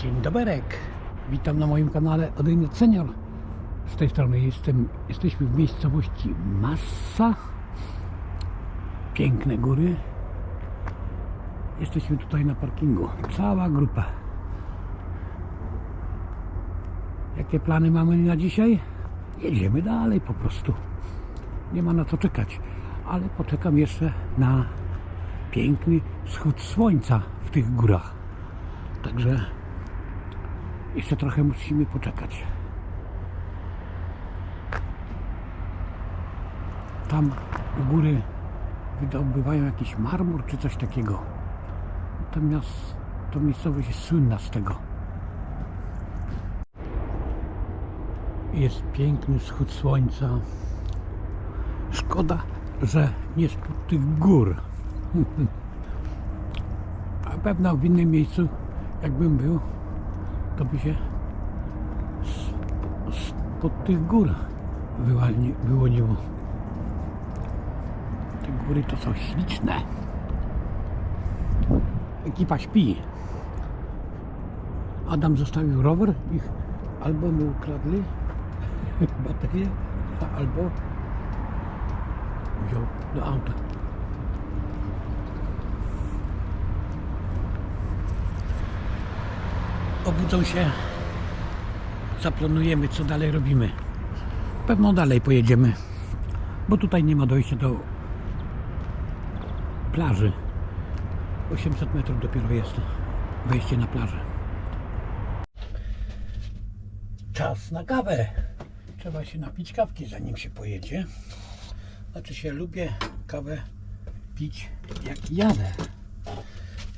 Dzień doberek. Witam na moim kanale Odejny Senior. Z tej strony jestem, jesteśmy w miejscowości Massa. Piękne góry. Jesteśmy tutaj na parkingu. Cała grupa. Jakie plany mamy na dzisiaj? Jedziemy dalej po prostu. Nie ma na co czekać. Ale poczekam jeszcze na piękny wschód słońca w tych górach. Także jeszcze trochę musimy poczekać. Tam u góry wydobywają jakiś marmur czy coś takiego. To, miast, to miejscowość jest słynna z tego. Jest piękny wschód słońca. Szkoda, że nie spod tych gór. A pewno w innym miejscu, jakbym był, to by się spod tych gór wyłoniło. Te góry to są śliczne. Ekipa śpi. Adam zostawił rower i albo mu ukradli baterię, albo wziął do auta. Obudzą się, zaplanujemy, co dalej robimy. Pewno dalej pojedziemy, bo tutaj nie ma dojścia do plaży. 800 metrów dopiero jest wejście na plażę. Czas na kawę. Trzeba się napić kawki, zanim się pojedzie. Znaczy się lubię kawę pić jak jadę.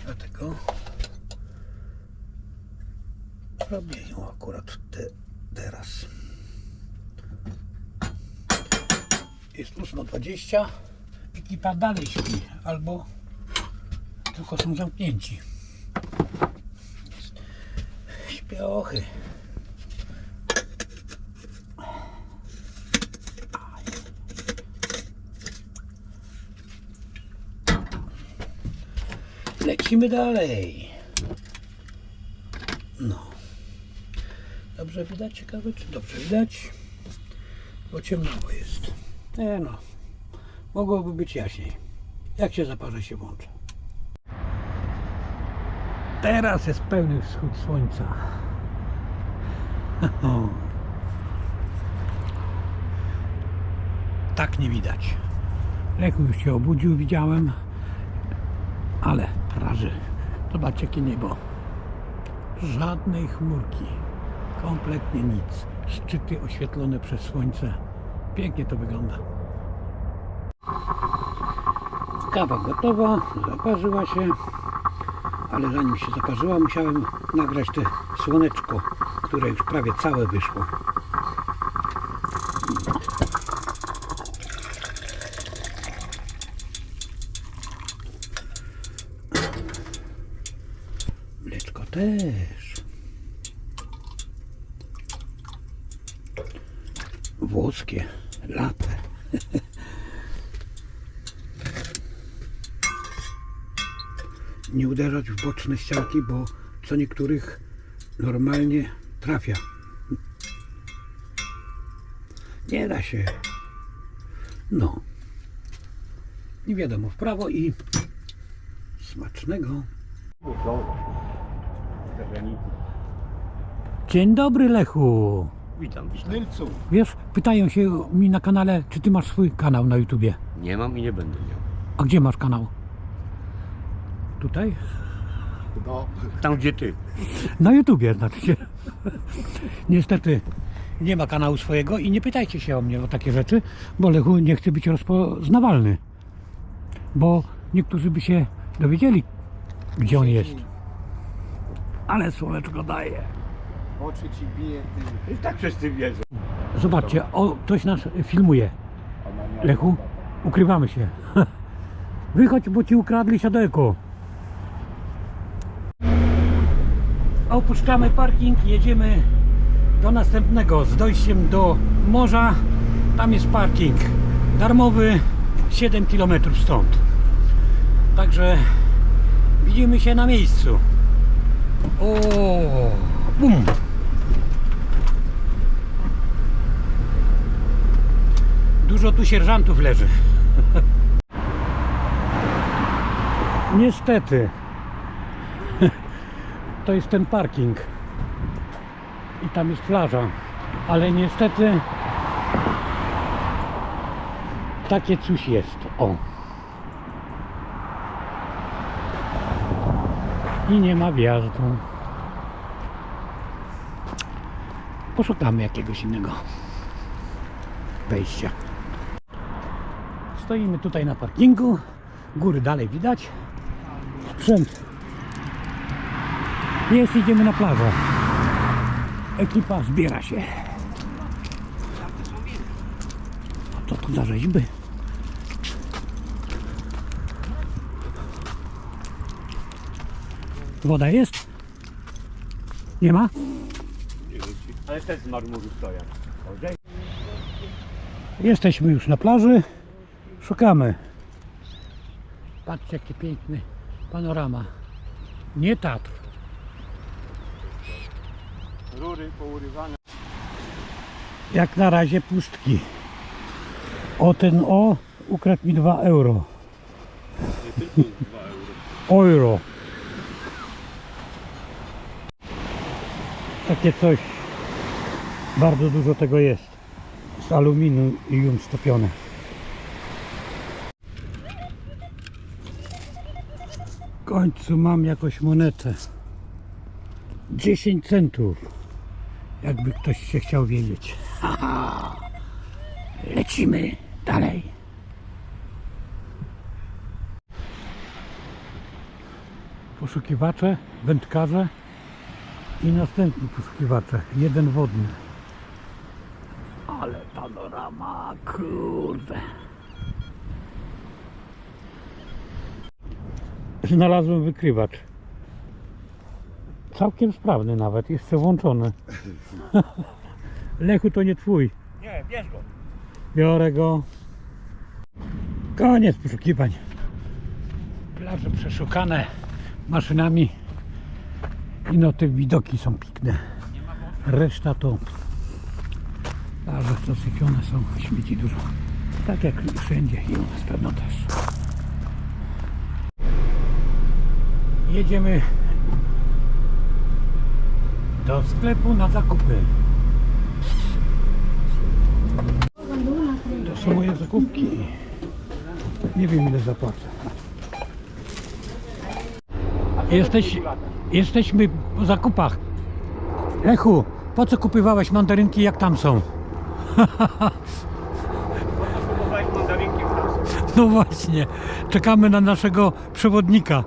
Dlatego Robię ją akurat te, teraz. Jest 8.20. Ekipa dalej śpi, albo tylko są zamknięci. Śpiochy. Lecimy dalej. Dobrze widać ciekawe, czy dobrze widać? Bo ciemnawo jest. E no. Mogłoby być jaśniej. Jak się zaparze się włącza. Teraz jest pełny wschód słońca. Tak nie widać. Lechu już się obudził, widziałem. Ale praży. Zobaczcie jakie niebo. Żadnej chmurki. Kompletnie nic. Szczyty oświetlone przez słońce. Pięknie to wygląda. Kawa gotowa, zaparzyła się. Ale zanim się zaparzyła, musiałem nagrać te słoneczko, które już prawie całe wyszło. Mleczko też. Włoskie, late. Nie uderzać w boczne ścianki, bo co niektórych normalnie trafia. Nie da się. No. Nie wiadomo, w prawo i smacznego. Dzień dobry Lechu. Witam, Wiśnylcu. Wiesz, pytają się mi na kanale, czy ty masz swój kanał na YouTubie. Nie mam i nie będę miał. A gdzie masz kanał? Tutaj? No, tam gdzie ty. Na YouTubie znaczy się. Niestety nie ma kanału swojego i nie pytajcie się o mnie o takie rzeczy, bo Lechu nie chce być rozpoznawalny. Bo niektórzy by się dowiedzieli, gdzie on jest. Ale słoneczko daje. Oczy ci bije, ty. I tak wszyscy wiedzą. Zobaczcie, o, ktoś nas filmuje. Lechu, ukrywamy się. Wychodź, bo ci ukradli siadełko. Opuszczamy parking, jedziemy do następnego z dojściem do morza. Tam jest parking darmowy, 7 km stąd. Także widzimy się na miejscu. O, bum. Dużo tu sierżantów leży. Niestety. To jest ten parking. I tam jest plaża. Ale niestety takie coś jest. O. I nie ma wjazdu. Poszukamy jakiegoś innego wejścia. Stoimy tutaj na parkingu. Góry dalej widać. Sprzęt. Jest, idziemy na plażę. Ekipa zbiera się. A co tu za rzeźby? Woda jest? Nie ma? Ale też z marmuru stoją. Jesteśmy już na plaży. Szukamy. Patrzcie jaki piękny panorama. Nie Tatr. Rury pourywane. Jak na razie pustki. O ten o ukradł mi 2 euro. Euro. Takie coś. Bardzo dużo tego jest. Z aluminium stopione. W końcu mam jakąś monetę. 10 centów. Jakby ktoś się chciał wiedzieć. Lecimy dalej. Poszukiwacze, wędkarze i następni poszukiwacze. Jeden wodny. Ale panorama, kurde. Znalazłem wykrywacz. Całkiem sprawny nawet, jeszcze włączony. Lechu to nie twój. Nie, bierz go. Biorę go. Koniec poszukiwań. Plaże przeszukane maszynami. I no te widoki są piękne. Reszta to plaże zasypione są, śmieci dużo. Tak jak wszędzie i u nas pewno też. Jedziemy do sklepu na zakupy. To są moje zakupki. Nie wiem ile zapłacę. Jesteś, jesteśmy po zakupach. Lechu, po co kupywałeś mandarynki jak tam są? No właśnie, czekamy na naszego przewodnika.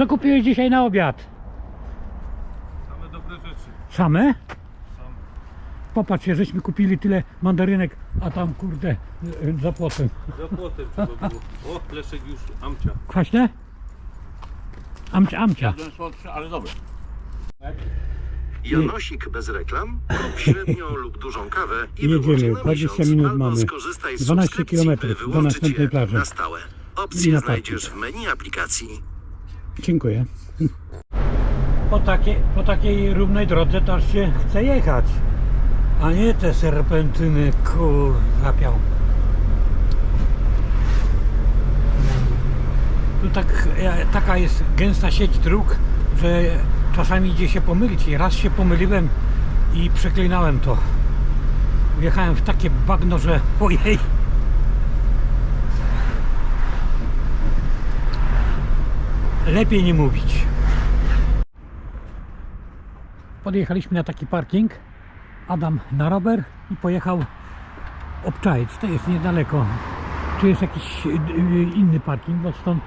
Co kupiłeś dzisiaj na obiad? Same dobre rzeczy. Same? Same. Popatrz, się, żeśmy kupili tyle mandarynek, a tam kurde za płotem. Za płotem trzeba było. O, Leszek już amcia. Kwaśne? Amcia, amcia. Słodsze, ale dobre. Janosik bez reklam, kup średnią lub dużą kawę i Jedziemy, wyłącz na 20 miesiąc, minut mamy. skorzystaj z 12 subskrypcji, kilometrów by do następnej plaży. na stałe. Na znajdziesz w menu aplikacji. Dziękuję. Po, takie, po takiej równej drodze to się chce jechać. A nie te serpentyny, kur, zapiał. Tu tak, taka jest gęsta sieć dróg, że czasami idzie się pomylić. I raz się pomyliłem i przeklinałem to. Wjechałem w takie bagno, że ojej. Lepiej nie mówić. Podjechaliśmy na taki parking. Adam na rower i pojechał obczaić. To jest niedaleko. Tu jest jakiś y, y, inny parking, bo stąd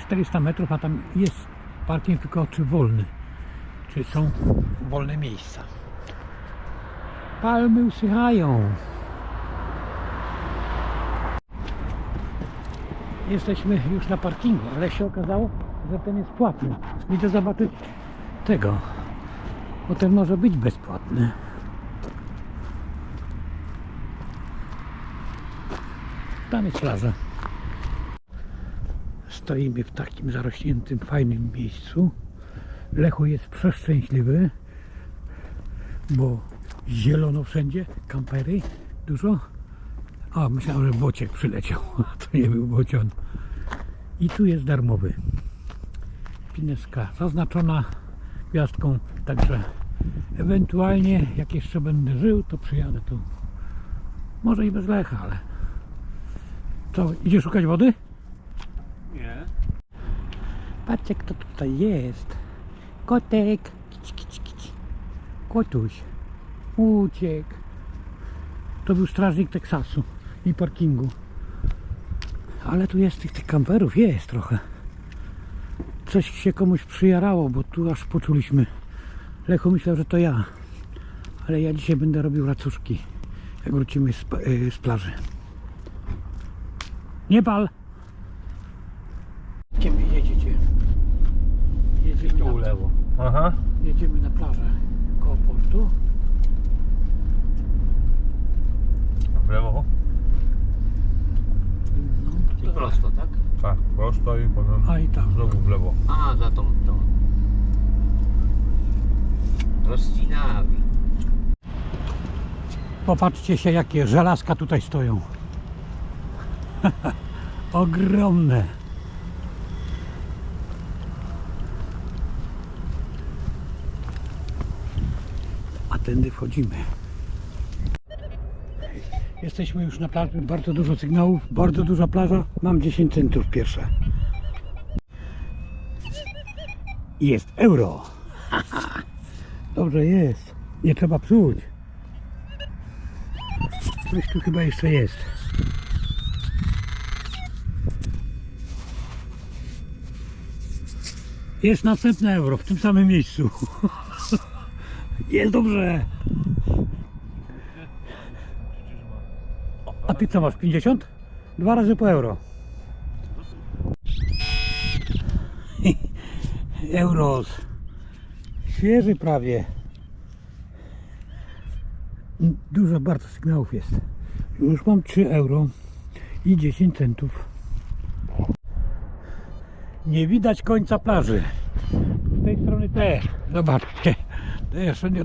400 metrów, a tam jest parking, tylko czy wolny. Czy są wolne miejsca. Palmy usychają. Jesteśmy już na parkingu, ale się okazało, że ten jest płatny. Idę zobaczyć tego, bo ten może być bezpłatny. Tam jest plaża. Stoimy w takim zarośniętym, fajnym miejscu. Lechu jest przeszczęśliwy, bo zielono wszędzie, kampery dużo. A, myślałem, że bociek przyleciał. To nie był bocian. I tu jest darmowy. Pineska zaznaczona gwiazdką, także ewentualnie jak jeszcze będę żył, to przyjadę tu. Może i bez Lecha, ale... Co, idzie szukać wody? Nie. Patrzcie kto tutaj jest. Kotek. Kici, kici, kici. Kotuś. Uciekł. To był strażnik Teksasu i parkingu. Ale tu jest tych, tych kamperów, jest trochę. Coś się komuś przyjarało, bo tu aż poczuliśmy. Lechu myślał, że to ja. Ale ja dzisiaj będę robił racuszki, jak wrócimy z, pa- y, z plaży. Nie pal! Kim jedziecie? Jedziemy Tu na, lewo. Aha. jedziemy na plażę koło portu. W lewo? No, I to, prosto, tak? Tak, prosto i potem a i tam. znowu w lewo. A, za tą, tą. Rozcinali. Popatrzcie się, jakie żelazka tutaj stoją. Ogromne. A tędy wchodzimy. Jesteśmy już na plaży, bardzo dużo sygnałów, bardzo duża plaża. Mam 10 centów pierwsze. I Jest euro. Dobrze jest. Nie trzeba psuć. Coś tu chyba jeszcze jest. Jest następne euro w tym samym miejscu. Jest dobrze. Ty co masz? 50? Dwa razy po euro. Euros. Świeży prawie. Dużo bardzo sygnałów jest. Już mam 3 euro i 10 centów. Nie widać końca plaży. Z tej strony też. Zobaczcie.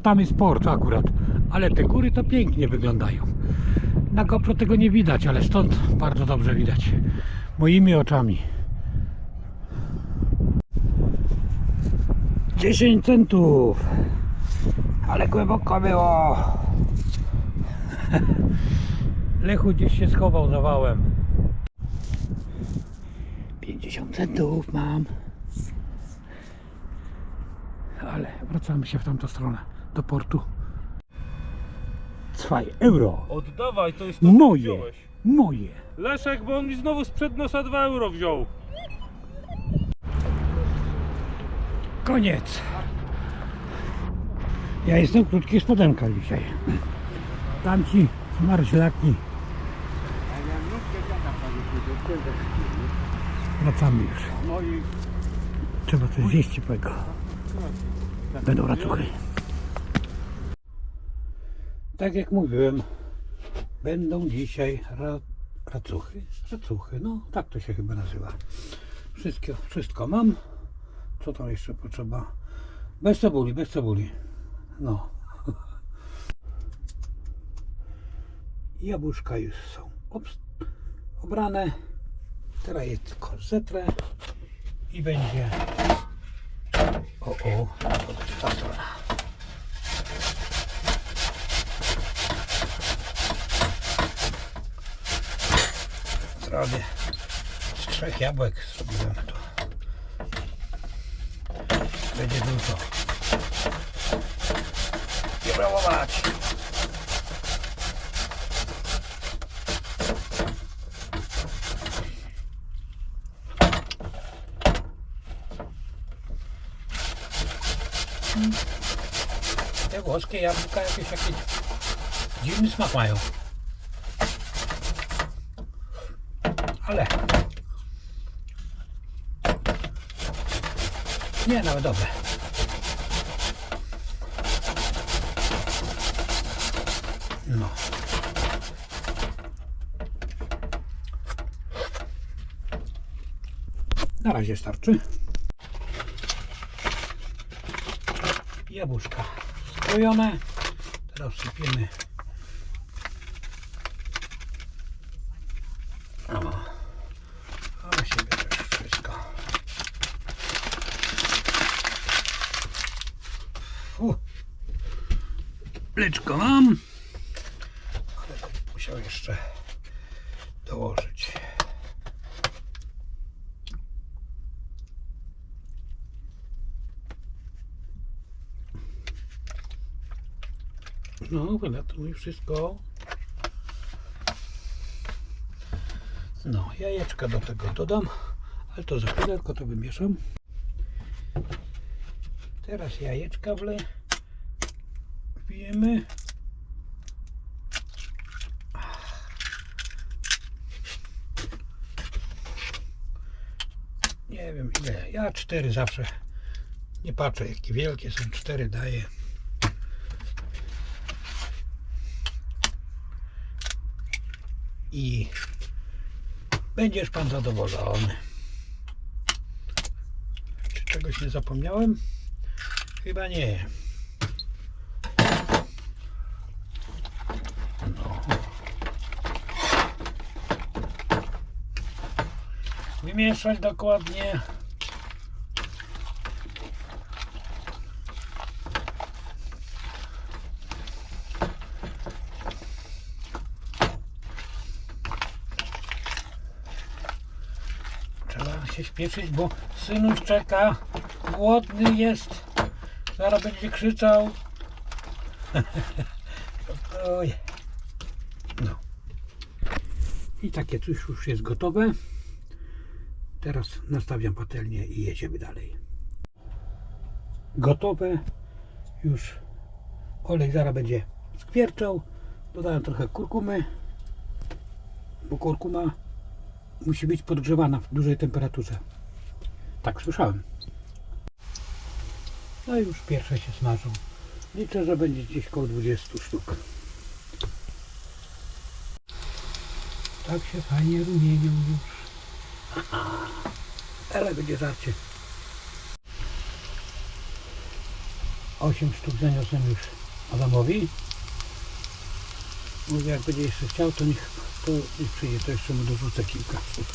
Tam jest port akurat. Ale te góry to pięknie wyglądają. Na GoPro tego nie widać, ale stąd bardzo dobrze widać. Moimi oczami. 10 centów. Ale głęboko było. Lechu gdzieś się schował za wałem. 50 centów mam. Ale wracamy się w tamtą stronę, do portu. 2 euro. Oddawaj, to jest to, Moje. wziąłeś. Moje. Leszek, bo on mi znowu sprzed nosa 2 euro wziął. Koniec. Ja jestem w krótkich spodenkach dzisiaj. Tamci marszlaki. Wracamy już. Trzeba coś zjeść ciepłego. Będą racuchy. Tak jak mówiłem, będą dzisiaj ra, racuchy. Racuchy, no tak to się chyba nazywa. Wszystko, wszystko mam. Co tam jeszcze potrzeba? Bez cebuli, bez cebuli. No. Jabłuszka już są obrane. Teraz jest tylko i będzie. O, o, to Zrobię z trzech jabłek zrobiłem to. Będzie dużo. Nie brałować. Te włoskie jabłka jakieś jakiś dziwny smak mają. Ale nie, nawet dobre. No. Na razie starczy. Jabłuszka skrojone. Teraz sypiemy. O, a siebie też wszystko. U. Pleczko mam. Ale musiał jeszcze dołożyć. No, wylatuje wszystko. No, jajeczka do tego dodam, ale to za chwilę, tylko to wymieszam. Teraz jajeczka wle. Wbijemy. Nie wiem ile. Ja cztery zawsze. Nie patrzę jakie wielkie są. Cztery daję. I będziesz pan zadowolony. Czy czegoś nie zapomniałem? Chyba nie. Wymieszać dokładnie. Trzeba się śpieszyć, bo synuś czeka. Głodny jest. Zaraz będzie krzyczał. Oj. No. I takie coś już jest gotowe. Teraz nastawiam patelnię i jedziemy dalej. Gotowe. Już olej zaraz będzie skwierczał. Dodałem trochę kurkumy, bo kurkuma musi być podgrzewana w dużej temperaturze. Tak słyszałem. No i już pierwsze się smażą. Liczę, że będzie gdzieś koło 20 sztuk. Tak się fajnie rumienią już. Ale będzie żarcie. 8 sztuk zaniosłem już Adamowi. Mówię, jak będzie jeszcze chciał, to niech, to niech przyjdzie, to jeszcze mu dorzucę kilka sztuk.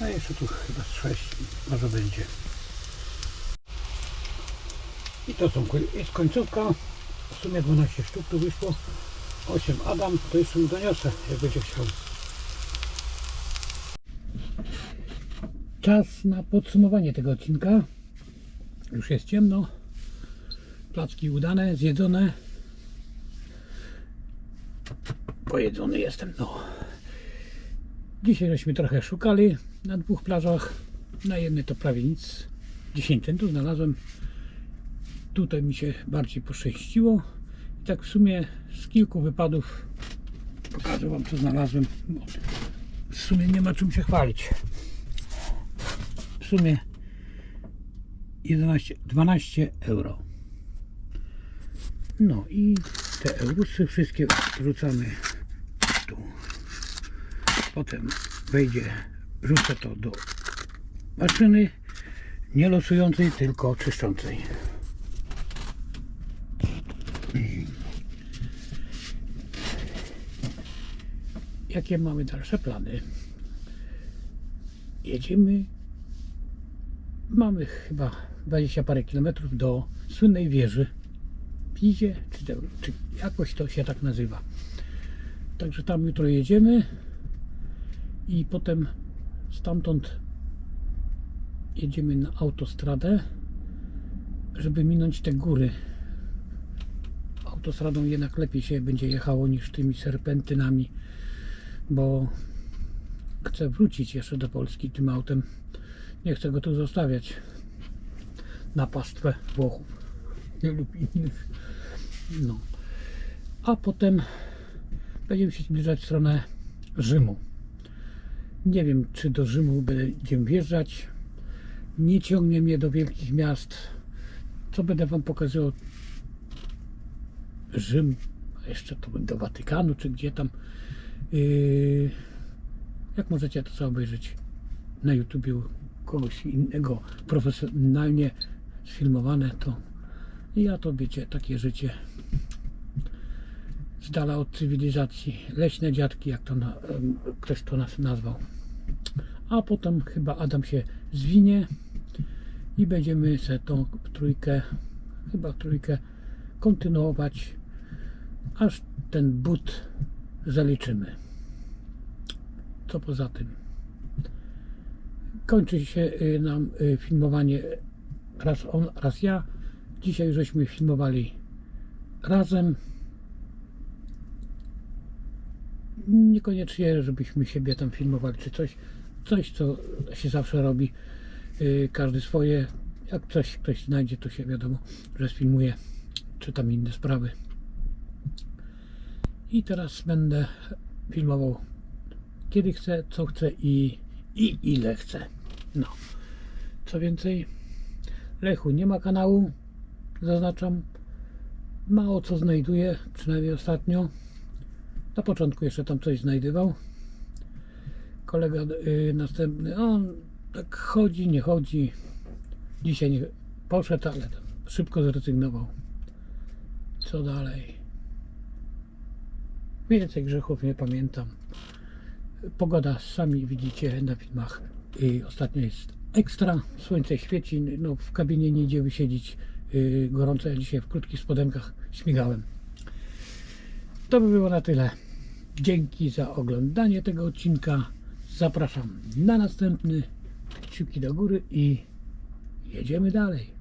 A jeszcze tu chyba z 6 może będzie. I to są jest końcówka. W sumie 12 sztuk tu wyszło. 8 Adam, to jeszcze mu doniosę, jak będzie chciał. Czas na podsumowanie tego odcinka. Już jest ciemno. Placki udane, zjedzone. Pojedzony jestem, no. Dzisiaj żeśmy trochę szukali na dwóch plażach. Na jednej to prawie nic. 10 centów znalazłem. Tutaj mi się bardziej poszczęściło. I tak w sumie z kilku wypadów pokażę Wam co znalazłem. W sumie nie ma czym się chwalić. Sumie 11, 12 euro. No i te eurusy wszystkie wrzucamy tu. Potem wejdzie, wrzucę to do maszyny nie losującej, tylko czyszczącej. Jakie mamy dalsze plany? Jedziemy. Mamy chyba 20 parę kilometrów do słynnej wieży. Pizie, czy, czy jakoś to się tak nazywa. Także tam jutro jedziemy i potem stamtąd jedziemy na autostradę, żeby minąć te góry. Autostradą jednak lepiej się będzie jechało niż tymi serpentynami, bo chcę wrócić jeszcze do Polski tym autem. Nie chcę go tu zostawiać na pastwę Włochów lub innych. No. A potem będziemy się zbliżać w stronę Rzymu. Nie wiem, czy do Rzymu będziemy wjeżdżać. Nie ciągnie mnie do wielkich miast. Co będę Wam pokazywał? Rzym, a jeszcze to do Watykanu, czy gdzie tam. Yy, jak możecie to sobie obejrzeć na YouTubie kogoś innego profesjonalnie sfilmowane, to ja to wiecie, takie życie z dala od cywilizacji. Leśne dziadki, jak to na, ktoś to nas nazwał. A potem chyba Adam się zwinie i będziemy se tą trójkę, chyba trójkę kontynuować, aż ten but zaliczymy. Co poza tym? Kończy się y, nam y, filmowanie raz on, raz ja. Dzisiaj żeśmy filmowali razem. Niekoniecznie, żebyśmy siebie tam filmowali, czy coś, coś co się zawsze robi. Y, Każdy swoje. Jak coś ktoś znajdzie, to się wiadomo, że sfilmuje, czy tam inne sprawy. I teraz będę filmował kiedy chcę, co chcę i, i ile chcę. No. Co więcej, Lechu nie ma kanału, zaznaczam. Mało co znajduję, przynajmniej ostatnio. Na początku jeszcze tam coś znajdywał. Kolega y, następny, on tak chodzi, nie chodzi. Dzisiaj nie poszedł, ale szybko zrezygnował. Co dalej? Więcej grzechów nie pamiętam. Pogoda sami widzicie na filmach. I ostatnio jest ekstra. Słońce świeci. No, w kabinie nie idzie wysiedzieć yy, gorąco. Ja dzisiaj w krótkich spodenkach śmigałem. To by było na tyle. Dzięki za oglądanie tego odcinka. Zapraszam na następny. Kciuki do góry i jedziemy dalej.